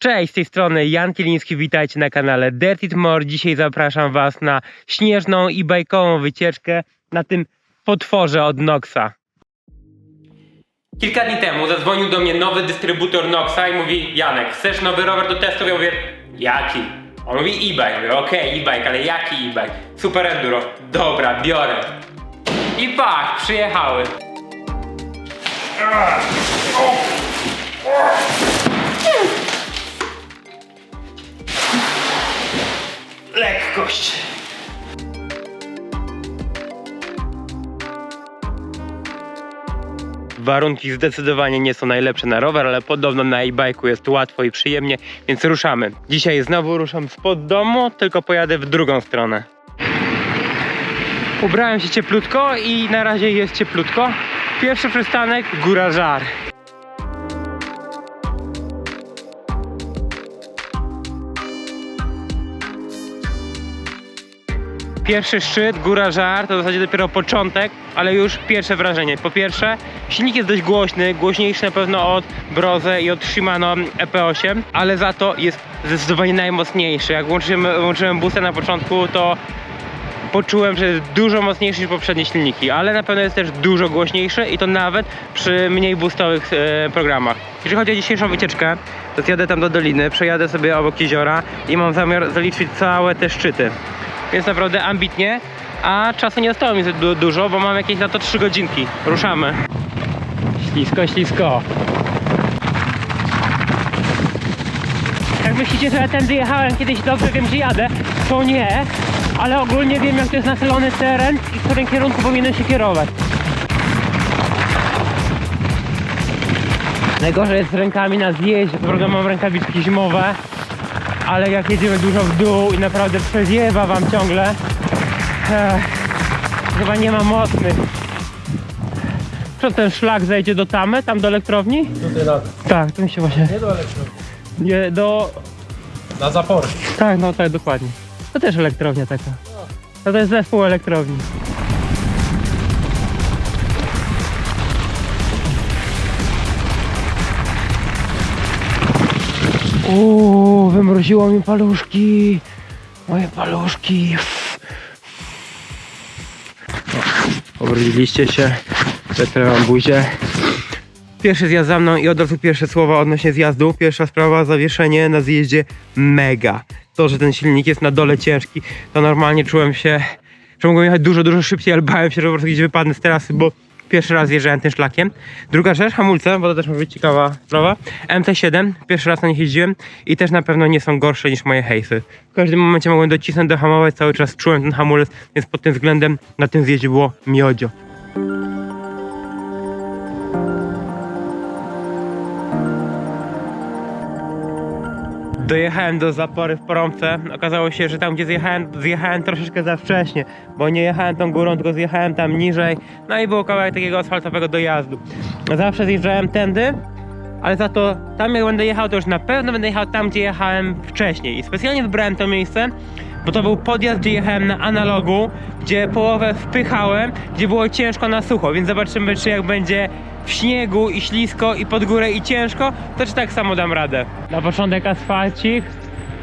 Cześć, z tej strony Jan Kieliński, witajcie na kanale Dirty It More. Dzisiaj zapraszam Was na śnieżną i bajkową wycieczkę na tym potworze od Noxa. Kilka dni temu zadzwonił do mnie nowy dystrybutor Noxa i mówi Janek, chcesz nowy rower do testu? Ja mówię, jaki? On mówi e-bike. Mówię, okej, e-bike, ale jaki e-bike? Super Enduro. Dobra, biorę. I pach, przyjechały. Warunki zdecydowanie nie są najlepsze na rower, ale podobno na e-bike'u jest łatwo i przyjemnie, więc ruszamy. Dzisiaj znowu ruszam spod domu, tylko pojadę w drugą stronę. Ubrałem się cieplutko i na razie jest cieplutko. Pierwszy przystanek Góra Żar. Pierwszy szczyt, Góra Żar, to w zasadzie dopiero początek, ale już pierwsze wrażenie. Po pierwsze, silnik jest dość głośny, głośniejszy na pewno od Broze i od Shimano EP8, ale za to jest zdecydowanie najmocniejszy. Jak włączyłem, włączyłem busa na początku, to poczułem, że jest dużo mocniejszy niż poprzednie silniki, ale na pewno jest też dużo głośniejszy i to nawet przy mniej boostowych e, programach. Jeżeli chodzi o dzisiejszą wycieczkę, to zjadę tam do doliny, przejadę sobie obok jeziora i mam zamiar zaliczyć całe te szczyty. Więc naprawdę ambitnie, a czasu nie zostało mi du- dużo, bo mam jakieś na to 3 godzinki. Ruszamy. Ślisko, ślisko. Jak myślicie, że ja tędy jechałem kiedyś dobrze wiem gdzie jadę, to nie, ale ogólnie wiem jak to jest naselony teren i w którym kierunku powinienem się kierować. Najgorzej jest z rękami na zjeździe, prawda mam rękawiczki zimowe, ale jak jedziemy dużo w dół i naprawdę przeziewa wam ciągle, eh, chyba nie ma mocnych. Co ten szlak zejdzie do tamy, tam do elektrowni? Tutaj na, Tak, to mi się właśnie... nie do elektrowni. Nie, do... Na zapory. Tak, no tak, dokładnie. To też elektrownia taka. No to jest zespół elektrowni. Uuu, wymroziło mi paluszki. Moje paluszki. Obrodziliście się. Przetrę wam buzię. Pierwszy zjazd za mną i od razu pierwsze słowa odnośnie zjazdu. Pierwsza sprawa, zawieszenie na zjeździe mega. To, że ten silnik jest na dole ciężki, to normalnie czułem się, że mogłem jechać dużo, dużo szybciej, ale bałem się, że po prostu gdzieś wypadnę z trasy, bo pierwszy raz jeżdżałem tym szlakiem. Druga rzecz, hamulce, bo to też może być ciekawa sprawa. MT7, pierwszy raz na nich jeździłem i też na pewno nie są gorsze niż moje hejsy. W każdym momencie mogłem docisnąć, dohamować, cały czas czułem ten hamulec, więc pod tym względem na tym zjeździe było miodzio. Dojechałem do zapory w Porąbce. Okazało się, że tam gdzie zjechałem, zjechałem troszeczkę za wcześnie, bo nie jechałem tą górą, tylko zjechałem tam niżej. No i było kawałek takiego asfaltowego dojazdu. Zawsze zjeżdżałem tędy, ale za to tam jak będę jechał, to już na pewno będę jechał tam, gdzie jechałem wcześniej. I specjalnie wybrałem to miejsce, bo to był podjazd, gdzie jechałem na analogu, gdzie połowę wpychałem, gdzie było ciężko na sucho, więc zobaczymy, czy jak będzie w śniegu i ślisko i pod górę i ciężko, to czy tak samo dam radę. Na początek asfalcik,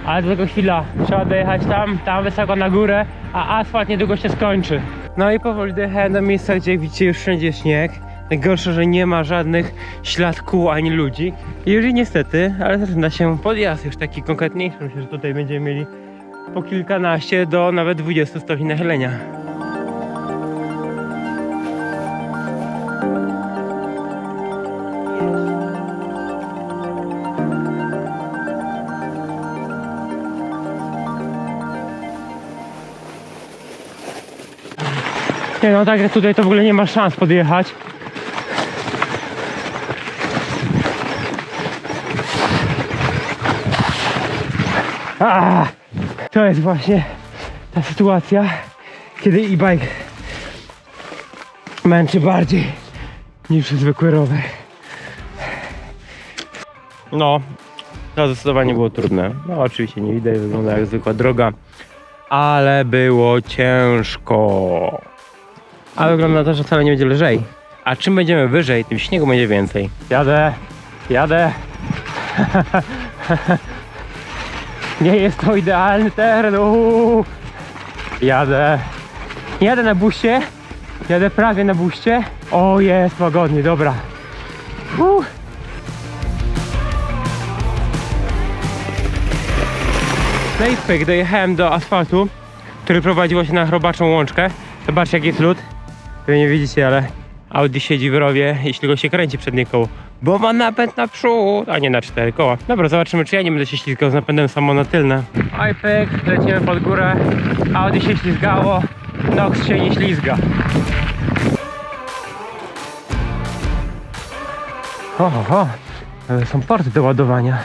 ale tego chwila. Trzeba dojechać tam, tam wysoko na górę, a asfalt niedługo się skończy. No i powoli dojechałem do miejsca, gdzie widzicie już wszędzie śnieg. Najgorsze, że nie ma żadnych ślad kół ani ludzi. I już i niestety, ale zaczyna się podjazd już taki konkretniejszy. Myślę, że tutaj będziemy mieli po kilkanaście do nawet 20 stopni nachylenia. Nie no tak jak tutaj to w ogóle nie ma szans podjechać. A, to jest właśnie ta sytuacja, kiedy e-bike męczy bardziej niż zwykły rower. No, to zdecydowanie było trudne. No oczywiście nie widać, wygląda jak zwykła droga, ale było ciężko. A wygląda na to, że wcale nie będzie lżej. A czym będziemy wyżej, tym śniegu będzie więcej. Jadę, jadę. Nie jest to idealny teren. Uuu. Jadę. Jadę na buście. Jadę prawie na buście. O, jest łagodnie, dobra. Uff. No i dojechałem do asfaltu, który prowadziło się na chrobaczą łączkę. Zobaczcie jaki jest lód. Wy nie widzicie, ale Audi siedzi w rowie, jeśli go się kręci przednie koło. Bo ma napęd na przód, a nie na cztery koła. Dobra, zobaczymy czy ja nie będę się ślizgał z napędem samo na tylne. Oj pyk, lecimy pod górę. Audi się ślizgało, Nox się nie ślizga. Ho, ho, ho. Ale są porty do ładowania.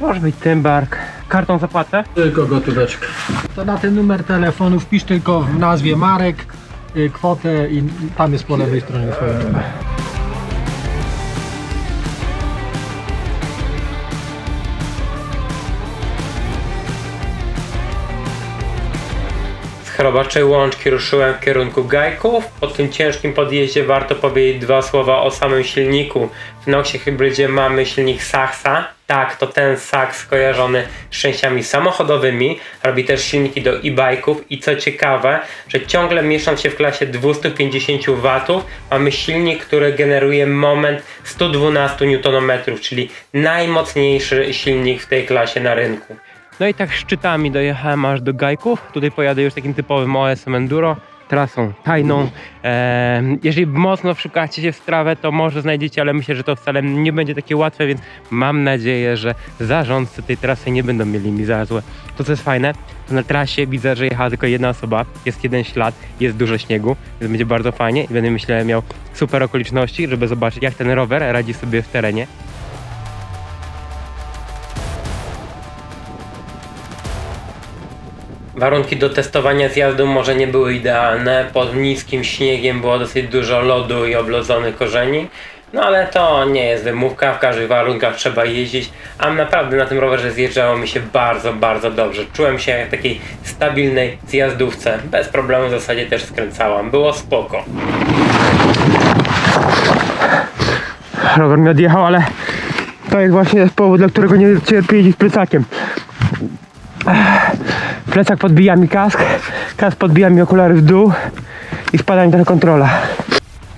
Może być Tymbark. Kartą zapłacę? Tylko gotóweczkę. To na ten numer telefonu wpisz tylko w nazwie Marek kwotę i tam jest po lewej stronie twoje chrobaczej łączki ruszyłem w kierunku Gajków. Po tym ciężkim podjeździe warto powiedzieć dwa słowa o samym silniku. W Noxie hybrydzie mamy silnik Saxa. Tak, to ten Sax skojarzony z częściami samochodowymi. Robi też silniki do e-bike'ów i co ciekawe, że ciągle mieszcząc się w klasie 250 W mamy silnik, który generuje moment 112 Nm, czyli najmocniejszy silnik w tej klasie na rynku. No i tak szczytami dojechałem aż do Gajków. Tutaj pojadę już takim typowym OS-em Enduro, trasą tajną. Eee, jeżeli mocno szukacie się w strawę, to może znajdziecie, ale myślę, że to wcale nie będzie takie łatwe, więc mam nadzieję, że zarządcy tej trasy nie będą mieli mi za złe. To co jest fajne, to na trasie widzę, że jechała tylko jedna osoba, jest jeden ślad, jest dużo śniegu, więc będzie bardzo fajnie i będę myślę miał super okoliczności, żeby zobaczyć jak ten rower radzi sobie w terenie. Warunki do testowania zjazdu może nie były idealne. Pod niskim śniegiem było dosyć dużo lodu i oblodzonych korzeni. No ale to nie jest wymówka, w każdych warunkach trzeba jeździć, a naprawdę na tym rowerze zjeżdżało mi się bardzo, bardzo dobrze. Czułem się jak w takiej stabilnej zjazdówce. Bez problemu w zasadzie też skręcałam. Było spoko. Rower mi odjechał, ale to jest właśnie powód, dla którego nie cierpię jeździć plecakiem. Plecak podbija mi kask, kask podbija mi okulary w dół i spada mi trochę kontrola.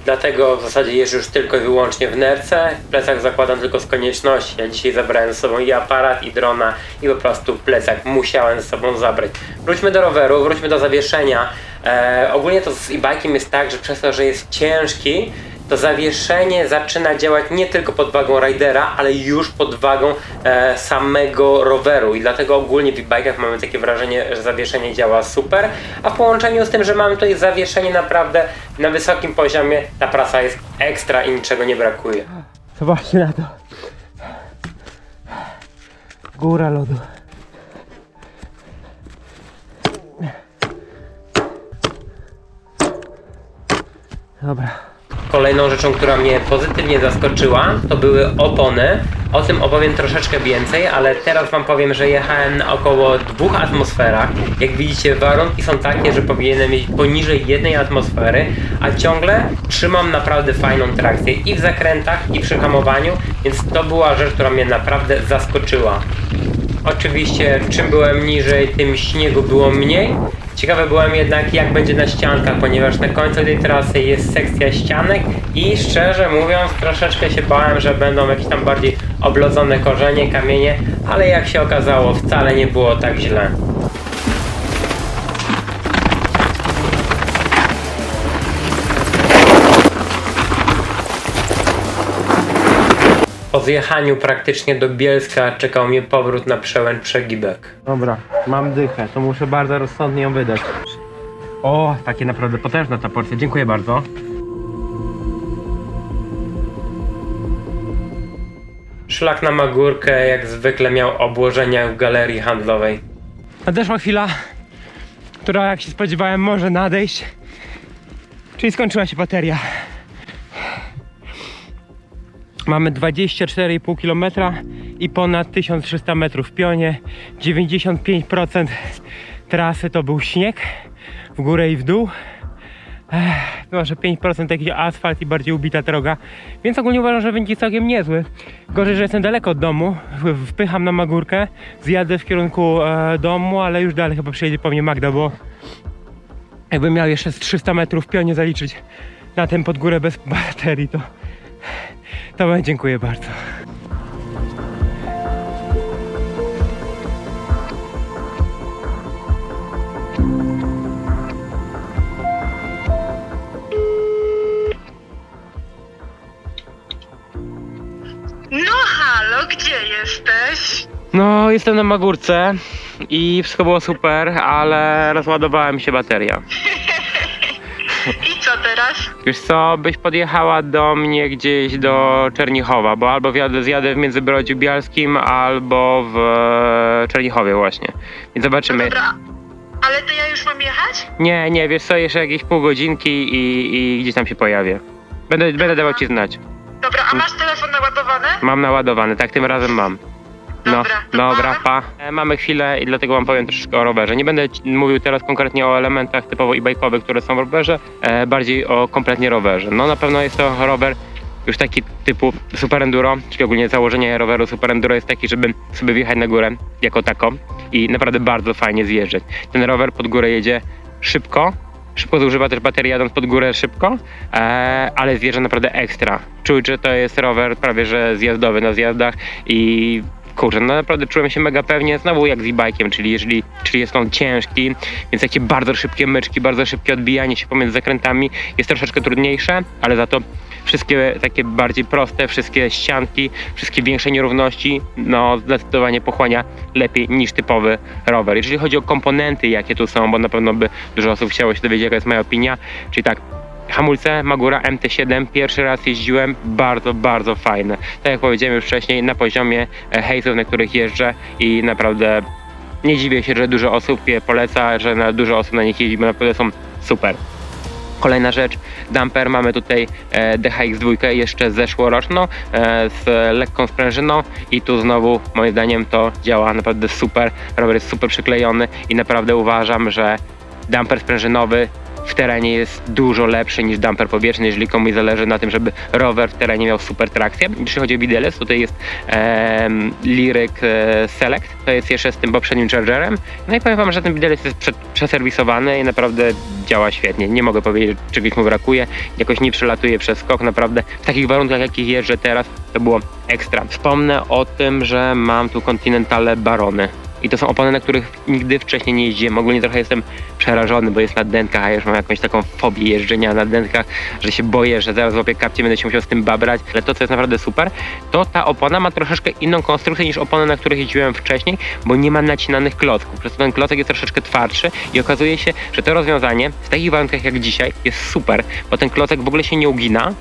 Dlatego w zasadzie jeżdżę już tylko i wyłącznie w nerce. Plecak zakładam tylko z konieczności. Ja dzisiaj zabrałem ze sobą i aparat, i drona, i po prostu plecak musiałem ze sobą zabrać. Wróćmy do roweru, wróćmy do zawieszenia. E, ogólnie to z e-bikiem jest tak, że przez to, że jest ciężki, to zawieszenie zaczyna działać nie tylko pod wagą ridera, ale już pod wagą e, samego roweru i dlatego ogólnie w e-bikach mamy takie wrażenie, że zawieszenie działa super, a w połączeniu z tym, że mamy tutaj zawieszenie naprawdę na wysokim poziomie, ta prasa jest ekstra i niczego nie brakuje. Zobaczcie na to. Góra lodu. Dobra. Kolejną rzeczą, która mnie pozytywnie zaskoczyła, to były opony. O tym opowiem troszeczkę więcej, ale teraz Wam powiem, że jechałem na około dwóch atmosferach. Jak widzicie, warunki są takie, że powinienem mieć poniżej jednej atmosfery, a ciągle trzymam naprawdę fajną trakcję i w zakrętach, i przy hamowaniu, więc to była rzecz, która mnie naprawdę zaskoczyła. Oczywiście, czym byłem niżej, tym śniegu było mniej. Ciekawy byłem jednak, jak będzie na ściankach, ponieważ na końcu tej trasy jest sekcja ścianek i szczerze mówiąc, troszeczkę się bałem, że będą jakieś tam bardziej oblodzone korzenie, kamienie, ale jak się okazało, wcale nie było tak źle. Po zjechaniu praktycznie do Bielska czekał mnie powrót na przełęcz Przegibek. Dobra, mam dychę, to muszę bardzo rozsądnie ją wydać. O, takie naprawdę potężna ta porcja, dziękuję bardzo. Szlak na Magórkę jak zwykle miał obłożenia w galerii handlowej. Nadeszła chwila, która jak się spodziewałem może nadejść, czyli skończyła się bateria. Mamy 24,5 km i ponad 1300 metrów w pionie. 95% trasy to był śnieg w górę i w dół. Ech, może 5% jakiś asfalt i bardziej ubita droga, więc ogólnie uważam, że wynik jest całkiem niezły. Gorzej, że jestem daleko od domu, wpycham na Magórkę, zjadę w kierunku e, domu, ale już dalej chyba przyjedzie po mnie Magda, bo jakbym miał jeszcze z 300 metrów pionie zaliczyć na ten pod górę bez baterii, to to będzie dziękuję bardzo. No halo, gdzie jesteś? No, jestem na Magórce i wszystko było super, ale rozładowała mi się bateria. I co teraz? Wiesz co, byś podjechała do mnie gdzieś do Czernichowa, bo albo wjadę, zjadę w Międzybrodziu Bialskim, albo w e, Czernichowie właśnie. Więc zobaczymy. Dobra, ale to ja już mam jechać? Nie, nie, wiesz co, jeszcze jakieś pół godzinki i, i gdzieś tam się pojawię. Będę, będę dawał ci znać. Dobra, a masz telefon naładowany? Mam naładowany, tak tym razem mam. No, Dobra, dobra, pa. pa. E, Mamy chwilę i dlatego wam powiem troszeczkę o rowerze. Nie będę ci- mówił teraz konkretnie o elementach typowo e-bike'owych, które są w rowerze, e, bardziej o kompletnie rowerze. No na pewno jest to rower już taki typu super enduro, czyli ogólnie założenie roweru super enduro jest taki, żeby sobie wjechać na górę jako taką i naprawdę bardzo fajnie zjeżdżać. Ten rower pod górę jedzie szybko, szybko zużywa też baterię jadąc pod górę szybko, e, ale zjeżdża naprawdę ekstra. Czuć, że to jest rower prawie że zjazdowy na zjazdach i kurczę, no naprawdę czułem się mega pewnie, znowu jak z e-bike'iem, czyli jeżeli, czyli jest on ciężki, więc takie bardzo szybkie myczki, bardzo szybkie odbijanie się pomiędzy zakrętami jest troszeczkę trudniejsze, ale za to wszystkie takie bardziej proste, wszystkie ścianki, wszystkie większe nierówności, no zdecydowanie pochłania lepiej niż typowy rower. Jeżeli chodzi o komponenty, jakie tu są, bo na pewno by dużo osób chciało się dowiedzieć, jaka jest moja opinia, czyli tak, Hamulce Magura MT7 pierwszy raz jeździłem, bardzo, bardzo fajne. Tak jak powiedziałem już wcześniej, na poziomie e, hejsów, na których jeżdżę i naprawdę nie dziwię się, że dużo osób je poleca, że na, dużo osób na nich jeździ, bo naprawdę są super. Kolejna rzecz, damper, mamy tutaj e, DHX2 jeszcze zeszłoroczną e, z lekką sprężyną i tu znowu moim zdaniem to działa naprawdę super, rower jest super przyklejony i naprawdę uważam, że damper sprężynowy w terenie jest dużo lepszy niż damper powietrzny, jeżeli komuś zależy na tym, żeby rower w terenie miał super trakcję. Jeśli chodzi o widelec, tutaj jest em, Lyric e, Select, to jest jeszcze z tym poprzednim Chargerem. No i powiem wam, że ten widelec jest prze, przeserwisowany i naprawdę działa świetnie. Nie mogę powiedzieć, że czegoś mu brakuje, jakoś nie przelatuje przez skok, naprawdę w takich warunkach, jakich jeżdżę teraz, to było ekstra. Wspomnę o tym, że mam tu Continentale Barony. I to są opony, na których nigdy wcześniej nie jeździłem. Ogólnie trochę jestem przerażony, bo jest na dętkach, a ja już mam jakąś taką fobię jeżdżenia na dętkach, że się boję, że zaraz złapię kapcie, będę się musiał z tym babrać. Ale to, co jest naprawdę super, to ta opona ma troszeczkę inną konstrukcję niż opony, na których jeździłem wcześniej, bo nie ma nacinanych klocków. Przez to ten klocek jest troszeczkę twardszy i okazuje się, że to rozwiązanie w takich warunkach jak dzisiaj jest super, bo ten klocek w ogóle się nie ugina,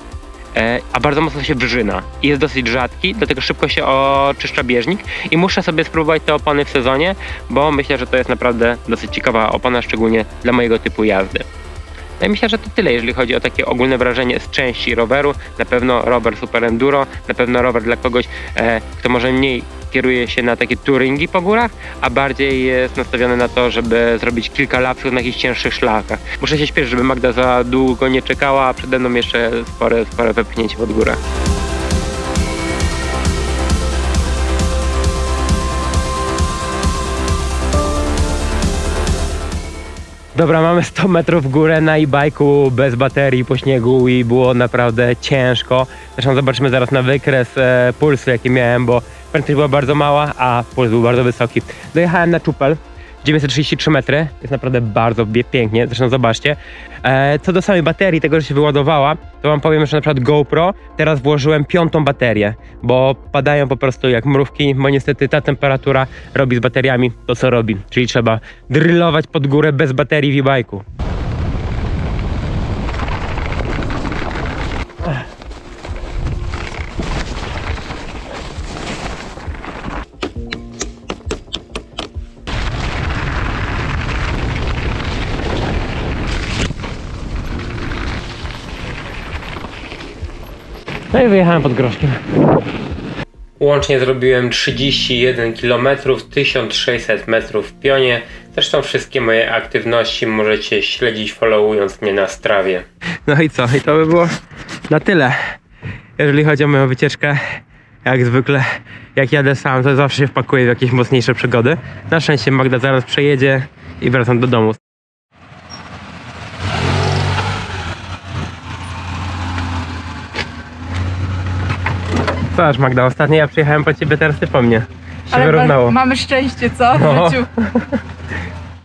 a bardzo mocno się wrzyna i jest dosyć rzadki, dlatego szybko się oczyszcza bieżnik i muszę sobie spróbować te opony w sezonie, bo myślę, że to jest naprawdę dosyć ciekawa opona, szczególnie dla mojego typu jazdy. No i myślę, że to tyle, jeżeli chodzi o takie ogólne wrażenie z części roweru. Na pewno rower super enduro, na pewno rower dla kogoś, e, kto może mniej kieruje się na takie touringi po górach, a bardziej jest nastawiony na to, żeby zrobić kilka lapsów na jakichś cięższych szlakach. Muszę się śpieszyć, żeby Magda za długo nie czekała, a przede mną jeszcze spore, spore wepchnięcie pod górę. Dobra, mamy 100 metrów w górę na e-bike'u bez baterii po śniegu i było naprawdę ciężko. Zresztą zobaczymy zaraz na wykres e, pulsu jaki miałem, bo prędkość była bardzo mała, a puls był bardzo wysoki. Dojechałem na Czupel, 933 metry, jest naprawdę bardzo pięknie, zresztą zobaczcie. E, co do samej baterii, tego, że się wyładowała, to wam powiem, że na przykład GoPro teraz włożyłem piątą baterię, bo padają po prostu jak mrówki, bo niestety ta temperatura robi z bateriami to, co robi, czyli trzeba drillować pod górę bez baterii w e-bike'u. No i wyjechałem pod groszkiem. Łącznie zrobiłem 31 km, 1600 metrów w pionie. Zresztą wszystkie moje aktywności możecie śledzić followując mnie na strawie. No i co? I to by było na tyle. Jeżeli chodzi o moją wycieczkę, jak zwykle, jak jadę sam, to zawsze się wpakuję w jakieś mocniejsze przygody. Na szczęście Magda zaraz przejedzie i wracam do domu. Zobacz Magda, ostatnio ja przyjechałem po ciebie, teraz ty po mnie. Się Ale wyrównało. ma, mamy szczęście, co? W No. życiu.